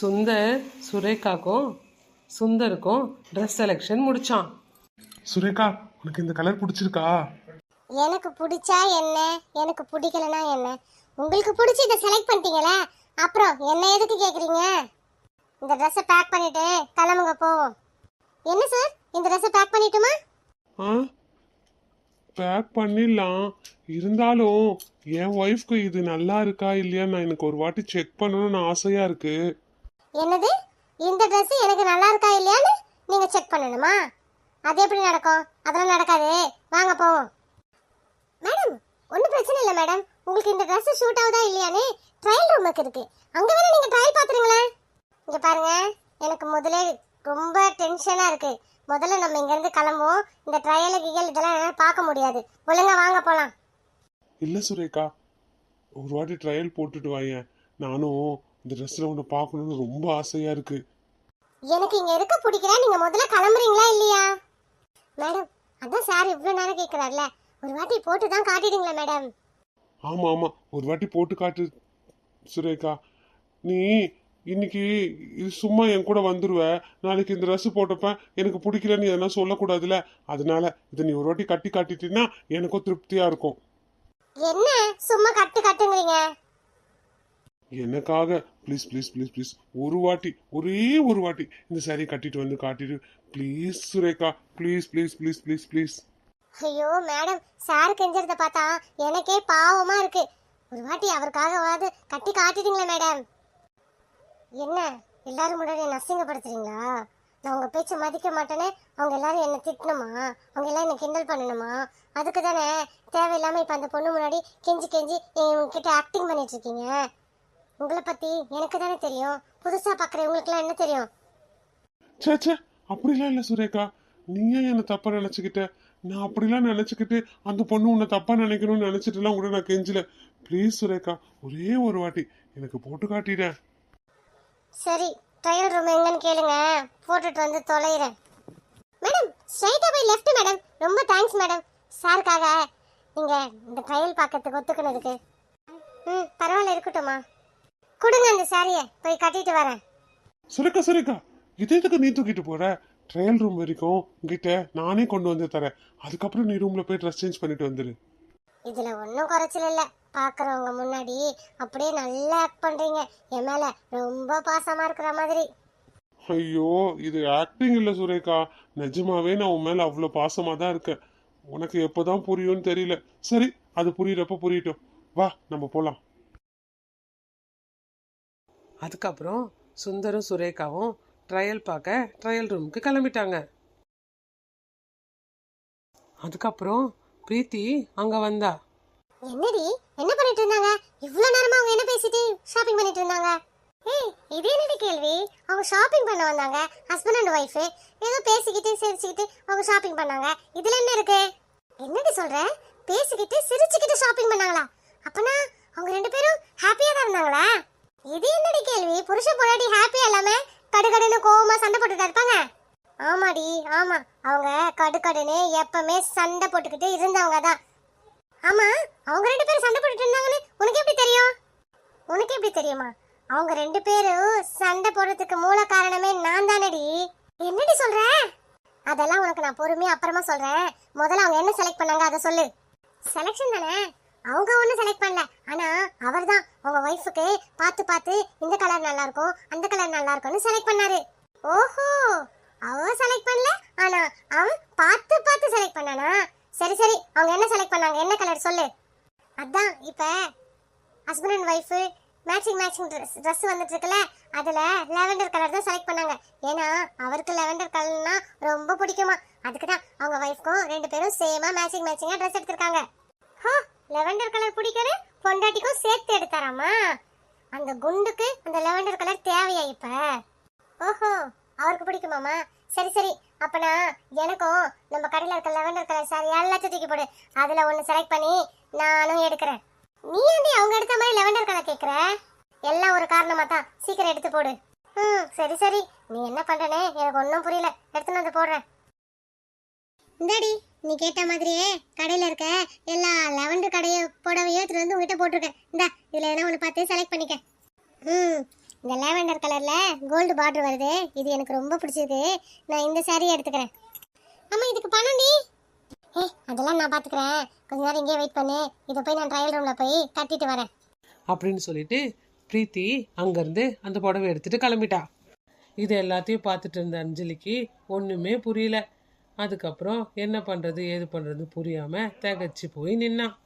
சுந்தர் சுரேகாக்கும் சுந்தருக்கும் dress selection முடிச்சான். சுரேகா உனக்கு இந்த கலர் பிடிச்சிருக்கா? எனக்கு பிடிச்சா என்ன? எனக்கு பிடிக்கலனா என்ன? உங்களுக்கு பிடிச்சி இதை செலக்ட் பண்ணிட்டீங்களே அப்புறம் என்ன எதுக்கு கேக்குறீங்க? இந்த ட்ரெஸ்ஸை பேக் பண்ணிட்டு கிளம்புங்க போவோம். என்ன சார் இந்த ட்ரெஸ்ஸை பேக் பண்ணிட்டுமா? ஆ? பேக் பண்ணிடலாம். இருந்தாலும் என் ஒய்ஃப்க்கு இது நல்லா இருக்கா இல்லையா நான் எனக்கு ஒரு வாட்டி செக் பண்ணணும்னு ஆசையா இருக்கு. என்னது? இந்த ட்ரெஸ் எனக்கு நல்லா இருக்கா இல்லையான்னு நீங்க செக் பண்ணணுமா? அது எப்படி நடக்கும்? அதெல்லாம் நடக்காது. வாங்க போவோம். மேடம் ஒன்றும் பிரச்சனை இல்லை மேடம். உங்களுக்கு இந்த ட்ரெஸ் ஷூட் ஆகுதா இல்லையான்னு ட்ரையல் ரூமுக்கு இருக்கு. அங்கே வேணா நீங்கள் ட்ரையல் பார்த்துருங்களேன். இங்கே பாருங்க. எனக்கு முதலே ரொம்ப டென்ஷனாக இருக்கு. முதல்ல நம்ம இங்கேருந்து கிளம்புவோம். இந்த ட்ரையல் கியல் இதெல்லாம் என்னால் பார்க்க முடியாது. ஒழுங்கா வாங்க போகலாம் இல்லை சுரேகா. ஒரு வாட்டி ட்ரையல் போட்டுட்டு வாங்க நானும் இந்த ட்ரெஸ்ல உன்னை பார்க்கணும்னு ரொம்ப ஆசையா இருக்கு. எனக்கு இங்க இருக்க பிடிக்கல. நீங்க முதல்ல கிளம்புறீங்களா இல்லையா? மேடம் அதான் சார் இவ்வளவு நேரம் கேக்குறாருல. ஒரு வாட்டி போட்டு தான் காட்டிடுங்களா மேடம். ஆமா ஆமா. ஒரு வாட்டி போட்டு காட்டு சுரேகா. நீ இன்னைக்கு இது சும்மா என் கூட வந்துருவ. நாளைக்கு இந்த ட்ரெஸ் போட்டப்ப எனக்கு பிடிக்கலன்னு எதனா சொல்லக்கூடாதுல. அதனால இதை நீ ஒரு வாட்டி கட்டி காட்டிட்டீன்னா எனக்கும் திருப்தியா இருக்கும். என்ன? சும்மா கட்டு கட்டுங்கிறீங்க. எனக்காக ப்ளீஸ் ப்ளீஸ் ப்ளீஸ் ப்ளீஸ் ஒரு வாட்டி ஒரே ஒரு வாட்டி இந்த சாரியை கட்டிட்டு வந்து காட்டிட்டு please Sureka. Please please please please please ஐயோ மேடம் சார் கெஞ்சறத பார்த்தா எனக்கே பாவமா இருக்கு. ஒரு வாட்டி அவருக்காகவாது கட்டி காட்டிட்டீங்களே மேடம் என்ன? எல்லாரும் முன்னாடி என்ன அசிங்கப்படுத்துறீங்களா நான் உங்க பேச்சை மதிக்க மாட்டேனே. அவங்க எல்லாரும் என்ன திட்டணுமா? அவங்க எல்லாம் என்ன கிண்டல் பண்ணணுமா? அதுக்கு தானே தேவையில்லாம இப்ப அந்த பொண்ணு முன்னாடி கெஞ்சி கெஞ்சி உங்ககிட்ட ஆக்டிங் பண்ணிட்டு இருக்கீங்க. உங்களை பத்தி எனக்கு தானே தெரியும். புதுசா பாக்குறவங்களுக்குலாம் என்ன தெரியும்? ச்சே ச்சே அப்படிலாம் இல்லை சுரேகா. நீ ஏன் என்னை தப்பா நினச்சிக்கிட்ட. நான் அப்படிலாம் நினச்சிக்கிட்டு அந்த பொண்ணு உன்னை தப்பா நினைக்கணும்னு நினச்சிட்டுலாம் கூட நான் கெஞ்சல. ப்ளீஸ் சுரேகா ஒரே ஒரு வாட்டி எனக்கு போட்டு காட்டிடேன் சரி ட்ரையல் ரூம் எங்கன்னு கேளுங்க. போட்டுட்டு வந்து தொலைகிறேன் மேடம் ஸ்ட்ரைட்டா போய் லெஃப்ட் மேடம். ரொம்ப தேங்க்ஸ் மேடம். சாருக்காக. நீங்க இந்த ட்ரையல் பார்க்கறதுக்கு ஒத்துக்கினதுக்கு. ம் பரவாயில்ல இருக்கட்டும்மா. கொடுங்க அந்த சாரியை போய் கட்டிட்டு வரேன். சுரேகா சுரேகா இதே எதுக்கு நீ தூக்கிட்டு போற? ட்ரையல் ரூம் வரைக்கும் உங்ககிட்ட நானே கொண்டு வந்து தரேன். அதுக்கப்புறம் நீ ரூம்ல போய் ட்ரெஸ் சேஞ்ச் பண்ணிட்டு வந்துரு. இதுல ஒன்றும் குறைச்சல் இல்லை. பார்க்குறவங்க முன்னாடி அப்படியே நல்லா ஆக்ட் பண்றீங்க. என் மேல ரொம்ப பாசமா இருக்கிற மாதிரி. ஐயோ இது ஆக்டிங் இல்ல சுரேகா. நிஜமாவே நான் உன் மேல அவ்வளவு பாசமா தான் இருக்கேன். உனக்கு எப்போதான் புரியும்னு தெரியல. சரி அது புரியுறப்ப புரியட்டும். வா நம்ம போலாம். அதுக்கப்புறம் சுந்தரும் சுரேகாவும் ட்ரையல் பார்க்க ட்ரையல் ரூமுக்கு கிளம்பிட்டாங்க. அதுக்கப்புறம் பிரீத்தி அங்க வந்தா. என்னடி? என்ன பண்ணிட்டு இருந்தாங்க? இவ்வளவு நேரமா அவங்க என்ன பேசிட்டு ஷாப்பிங் பண்ணிட்டு இருந்தாங்க? ஏய் இது என்னடி கேள்வி? அவங்க ஷாப்பிங் பண்ண வந்தாங்க. ஹஸ்பண்ட் அண்ட் ஒய்ஃப் ஏதோ பேசிக்கிட்டு சிரிச்சுக்கிட்டு அவங்க ஷாப்பிங் பண்ணாங்க. இதுல என்ன இருக்கு? என்னடி சொல்ற? பேசிக்கிட்டு சிரிச்சுக்கிட்டு ஷாப்பிங் பண்ணாங்களா? அப்பனா அவங்க ரெண்டு பேரும் ஹாப்பியா தான் இருந்தாங்களா? இது என்னடி கேள்வி? புருஷ பொண்டாட்டி ஹாப்பியா இல்லாம கடுகடுன்னு கோவமா சண்டை போட்டுட்டு இருப்பாங்க. ஆமாடி ஆமா. அவங்க கடுகடுன்னு எப்பவுமே சண்டை போட்டுக்கிட்டு இருந்தவங்க தான். ஆமா அவங்க ரெண்டு பேரும் சண்டை போட்டுட்டு இருந்தாங்கன்னு உனக்கு எப்படி தெரியும்? உனக்கு எப்படி தெரியுமா? அவங்க ரெண்டு பேரும் சண்டை போடுறதுக்கு மூல காரணமே நான் தானடி. என்னடி சொல்ற? அதெல்லாம் உனக்கு நான் பொறுமையா அப்புறமா சொல்றேன். முதல்ல அவங்க என்ன செலக்ட் பண்ணாங்க அதை சொல்லு. செலெக்ஷன் தானே? அவங்க ஒன்றும் செலக்ட் பண்ணல. ஆனா அவர் தான் உங்கள் ஒய்ஃபுக்கு பார்த்து பார்த்து இந்த கலர் நல்லா இருக்கும் அந்த கலர் நல்லா இருக்கும்னு செலக்ட் பண்ணாரு. ஓஹோ! அவ செலக்ட் பண்ணல. ஆனா அவன் பார்த்து பார்த்து செலக்ட் பண்ணானா? சரி சரி. அவங்க என்ன செலக்ட் பண்ணாங்க? என்ன கலர் சொல்லு. அதான் இப்போ husband and wife matching matching dress dress வந்துட்டு இருக்குல்ல அதில் லெவெண்டர் கலர் தான் செலக்ட் பண்ணாங்க. ஏன்னா அவருக்கு லெவெண்டர் கலர்னா ரொம்ப பிடிக்குமா? அதுக்கு தான் அவங்க ஒய்ஃப்க்கும் ரெண்டு பேரும் சேமா மேட்சிங் மேட்சிங்காக ட்ரெஸ் எடுத்திருக்காங்க. ஹோ! லெவெண்டர் கலர் பிடிக்கிறது பொண்டாட்டிக்கும் சேர்த்து எடுத்தாராமா அந்த குண்டுக்கு அந்த லெவெண்டர் கலர் தேவையா இப்ப? ஓஹோ அவருக்கு பிடிக்குமாமா சரி சரி அப்பனா எனக்கும் நம்ம கடையில் இருக்க லெவெண்டர் கலர் சாரி எல்லாத்தையும் தூக்கி போடு. அதில் ஒன்று செலக்ட் பண்ணி நானும் எடுக்கிறேன். நீ வந்து அவங்க எடுத்த மாதிரி லெவெண்டர் கலர் கேட்குற எல்லாம் ஒரு காரணமாக தான். சீக்கிரம் எடுத்து போடு. ம் சரி சரி. நீ என்ன பண்ணுறனே எனக்கு ஒன்றும் புரியல. எடுத்துன்னு வந்து போடுறேன். இந்தாடி நீ கேட்ட மாதிரியே கடையில் இருக்க எல்லா லெவண்டர் கடைய புடவையும் எடுத்துட்டு வந்து உங்ககிட்ட போட்டிருக்கேன் இந்தா இதில் எதனா ஒன்று பார்த்து செலக்ட் பண்ணிக்க. ம் இந்த லாவெண்டர் கலரில் கோல்டு பார்டர் வருது. இது எனக்கு ரொம்ப பிடிச்சிருக்கு. நான் இந்த சாரியை எடுத்துக்கிறேன். ஆமாம் இதுக்கு பணம் நீ? ஏ அதெல்லாம் நான் பார்த்துக்கிறேன் கொஞ்ச நேரம் இங்கே வெயிட் பண்ணு. இதை போய் நான் ட்ரையல் ரூமில் போய் கட்டிட்டு வரேன். அப்படின்னு சொல்லிட்டு பிரீத்தி அங்கேருந்து அந்த புடவை எடுத்துகிட்டு கிளம்பிட்டா. இது எல்லாத்தையும் பார்த்துட்டு இருந்த அஞ்சலிக்கு ஒன்றுமே புரியல. அதுக்கப்புறம் என்ன பண்ணுறது ஏது பண்ணுறது புரியாமல் திகச்சு போய் நின்னான்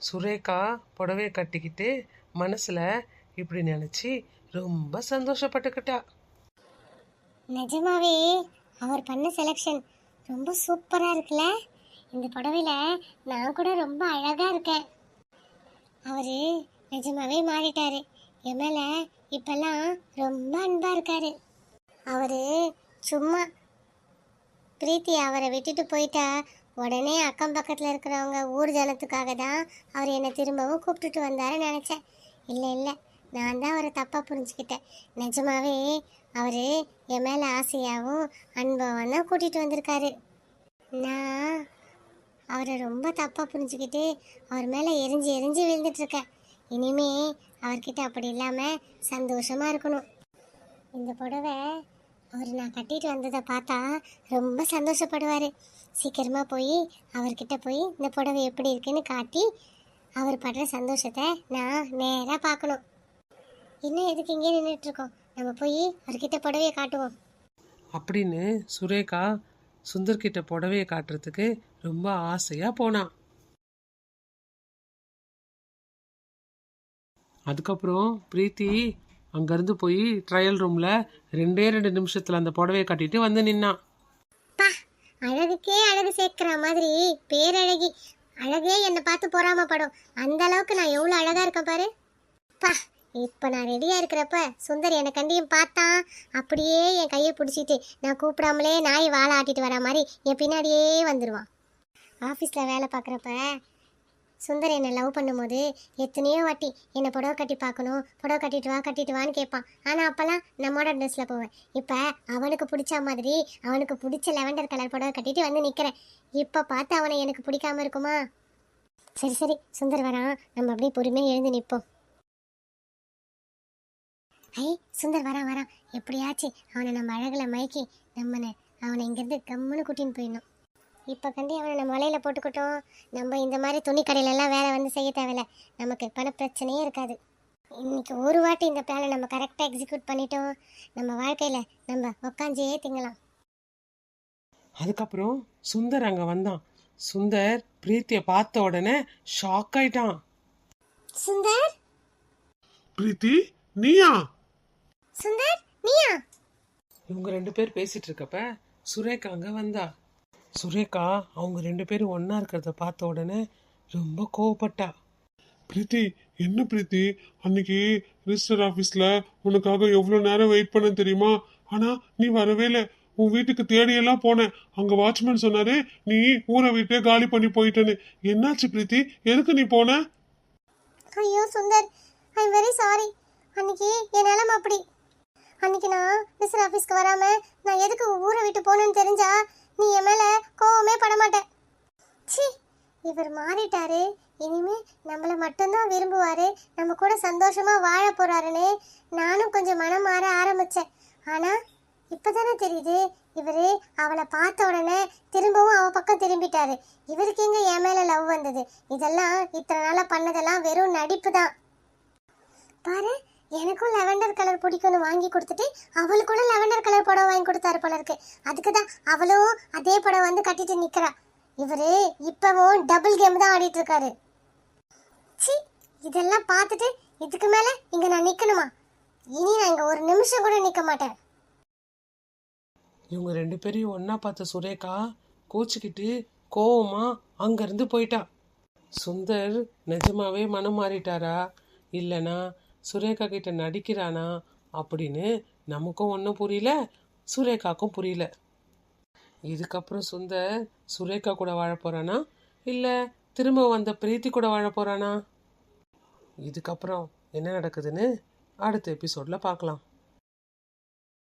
சுரேகா புடவைய கட்டிக்கிட்டு மனசில் இப்படி நினச்சி ரொம்ப சந்தோஷப்பட்டுக்கிட்டா. நிஜமாவே அவர் பண்ண செலெக்ஷன் ரொம்ப சூப்பரா இருக்குல்ல? இந்த புடவையில நான் கூட ரொம்ப அழகா இருக்கேன். அவரு நிஜமாவே மாறிட்டாரு. என் மேலே இப்பெல்லாம் ரொம்ப அன்பாக இருக்காரு. அவரு சும்மா பிரீத்தி அவரை விட்டுட்டு போயிட்டா உடனே அக்கம் பக்கத்தில் இருக்கிறவங்க ஊர் ஜனத்துக்காக தான் அவர் என்னை திரும்பவும் கூப்பிட்டுட்டு வந்தாருன்னு நினச்சேன். இல்லை இல்லை நான் தான் அவரை தப்பாக புரிஞ்சுக்கிட்டேன். நிஜமாவே அவர் என் மேலே ஆசையாகவும் அன்பாகவும் தான் கூட்டிகிட்டு வந்திருக்காரு. நான் அவரை ரொம்ப தப்பாக புரிஞ்சுக்கிட்டு அவர் மேலே எரிஞ்சு எரிஞ்சு விழுந்துட்டுருக்கேன் இனிமே அவர்கிட்ட அப்படி இல்லாமல் சந்தோஷமாக இருக்கணும். இந்த புடவை அவர் நான் கட்டிட்டு வந்ததை பார்த்தா ரொம்ப சந்தோஷப்படுவார். சீக்கிரமாக போய் அவர்கிட்ட போய் இந்த புடவை எப்படி இருக்குன்னு காட்டி அவர் படுற சந்தோஷத்தை நான் நேராக பார்க்கணும். இன்னும் எதுக்கு இங்கே நின்றுட்டுருக்கோம் நம்ம போய் அவர்கிட்ட புடவையை காட்டுவோம். அப்படின்னு சுரேகா சுந்தர்கிட்ட புடவையை காட்டுறதுக்கு ரொம்ப ஆசையாக போனான் அதுக்கப்புறம் பிரீத்தி அங்கேருந்து போய் ட்ரையல் ரூமில் ரெண்டே ரெண்டு நிமிஷத்தில் அந்த புடவையை கட்டிட்டு வந்து நின்னான் பா அழகுக்கே அழகு சேர்க்கிற மாதிரி பேரழகி அழகே என்னை பார்த்து பொறாமப்படும் அந்த அளவுக்கு நான் எவ்வளோ அழகாக இருக்கேன் பாரு. பா இப்போ நான் ரெடியாக இருக்கிறப்ப சுந்தர் என்னை கண்டியும் பார்த்தான் அப்படியே என் கையை பிடிச்சிட்டு நான் கூப்பிடாமலே நாய் வாழை ஆட்டிட்டு வர மாதிரி என் பின்னாடியே வந்துடுவான் ஆஃபீஸில் வேலை பார்க்குறப்ப சுந்தர் என்னை லவ் பண்ணும்போது எத்தனையோ வாட்டி என்னை புடவை கட்டி பார்க்கணும் புடவை கட்டிட்டு வா கட்டிட்டு வான்னு கேட்பான். ஆனால் அப்போல்லாம் நம்மோட ட்ரெஸ்ஸில் போவேன். இப்போ அவனுக்கு பிடிச்ச மாதிரி அவனுக்கு பிடிச்ச லெவண்டர் கலர் புடவை கட்டிட்டு வந்து நிற்கிறேன் இப்போ பார்த்து அவனை எனக்கு பிடிக்காம இருக்குமா? சரி சரி சுந்தர் வரான். நம்ம அப்படியே பொறுமையாக எழுந்து நிற்போம் ஐ சுந்தர் வரான் வரான். எப்படியாச்சு அவனை நம்ம அழகில் மயக்கி நம்மனை அவனை இங்கேருந்து கம்முன்னு கூட்டின்னு போயிடணும். இப்போ கண்டி அவனை நம்ம வலையில போட்டுக்கிட்டோம். நம்ம இந்த மாதிரி துணி கடையிலலாம் வேலை வந்து செய்ய தேவையில்ல. நமக்கு பண பிரச்சனையே இருக்காது. இன்னைக்கு ஒரு வாட்டி இந்த பிளானை நம்ம கரெக்டாக எக்ஸிக்யூட் பண்ணிட்டோம். நம்ம வாழ்க்கையில் நம்ம உக்காஞ்சே திங்கலாம். அதுக்கப்புறம் சுந்தர் அங்கே வந்தான். சுந்தர் பிரீத்தியை பார்த்த உடனே ஷாக் ஆயிட்டான். சுந்தர்? பிரீத்தி நீயா? சுந்தர் நீயா? இவங்க ரெண்டு பேர் பேசிட்டு இருக்கப்ப சுரேகா அங்கே வந்தா. சுரேகா அவங்க ரெண்டு பேரும் ஒன்றா இருக்கிறத பார்த்த உடனே ரொம்ப கோவப்பட்டா. பிரீத்தி என்ன பிரீத்தி? அன்னைக்கு ரிஜிஸ்டர் ஆஃபீஸில் உனக்காக எவ்வளோ நேரம் வெயிட் பண்ண தெரியுமா? ஆனால் நீ வரவே இல்லை. உன் வீட்டுக்கு தேடியெல்லாம் போனேன். அங்கே வாட்ச்மேன் சொன்னாரு நீ ஊரை விட்டே காலி பண்ணி போயிட்டேன்னு. என்னாச்சு பிரீத்தி? எதுக்கு நீ போன? ஐயோ சுந்தர். ஐ வெரி சாரி அன்னைக்கு என் நிலமை அப்படி. அன்னைக்கு நான் மிஸ்டர் ஆஃபீஸ்க்கு வராம நான் எதுக்கு ஊரை விட்டு போனேன்னு தெரிஞ்சா நீ என் மேல கோவமே பட மாட்டேன். சி இவர் மாறிட்டாரு. இனிமே நம்மளை மட்டும்தான் விரும்புவாரு. நம்ம கூட சந்தோஷமா வாழ போறாருன்னு நானும் கொஞ்சம் மனம் மாற ஆரம்பிச்சேன். ஆனா இப்பதானே தெரியுது இவரு அவளை பார்த்த உடனே திரும்பவும் அவ பக்கம் திரும்பிட்டாரு. இவருக்கு எங்க என் மேல லவ் வந்தது? இதெல்லாம் இத்தனை நாளா பண்ணதெல்லாம் வெறும் நடிப்பு தான் பாரு எனக்கும் லெவண்டர் கலர் பிடிக்கும்னு வாங்கி கொடுத்துட்டு அவளுக்கு லெவெண்டர் லெவண்டர் கலர் புடவை வாங்கி கொடுத்தாரு போல இருக்கு. அதுக்கு தான் அவளும் அதே புடவை வந்து கட்டிட்டு நிக்கிறா. இவரு இப்பவும் டபுள் கேம் தான் ஆடிட்டு இருக்காரு. சி இதெல்லாம் பார்த்துட்டு இதுக்கு மேல இங்க நான் நிக்கணுமா? இனி நான் இங்க ஒரு நிமிஷம் கூட நிக்க மாட்டேன். இவங்க ரெண்டு பேரையும் ஒன்றா பார்த்த சுரேகா கோச்சிக்கிட்டு கோவமா அங்கேருந்து போயிட்டா. சுந்தர் நிஜமாவே மனம் மாறிட்டாரா? இல்லைனா சுரேகா கிட்ட நடிக்கிறானா அப்படின்னு நமக்கும் ஒன்றும் புரியல சுரேகாக்கும் புரியல. இதுக்கப்புறம் சுந்தர் சுரேகா கூட வாழ போகிறானா இல்லை திரும்ப வந்த பிரீத்தி கூட வாழ போகிறானா இதுக்கப்புறம் என்ன நடக்குதுன்னு அடுத்த எபிசோடில் பார்க்கலாம்.